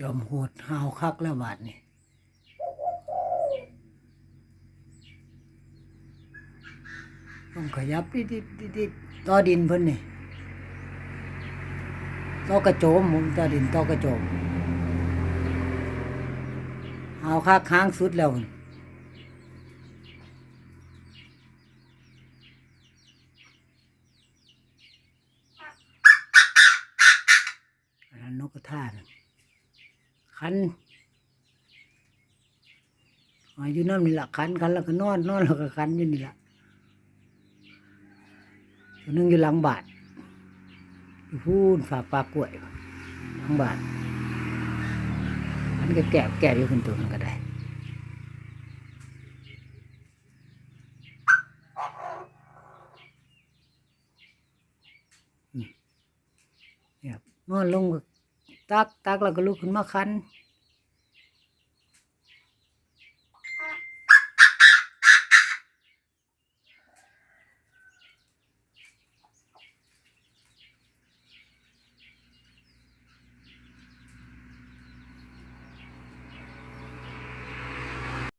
จอมโหดหาวคักแล้วบาดนี่ต้องขยับดิดิดิดิต่อดินเพิ่นนี่ต่อกระโจมผมต่อดินต่อกระโจมหาคักค้างสุดแล้วนี่อันนั้นนกกระทานะ คันอยู่น้ำนี่แหละคันคันแล้วก็นอนนอนแล้วก็คันอยู่นี่แหละตัวนึงอยู่หลังบาทอยู่พูนฝาปลากล้วยหลังบาทอันก็แกะแกะอยู่คนตัวมันก็ได้เนี่ยนอนลงก็ ตักตักแล้วก็ลุกขึ้นมาคัน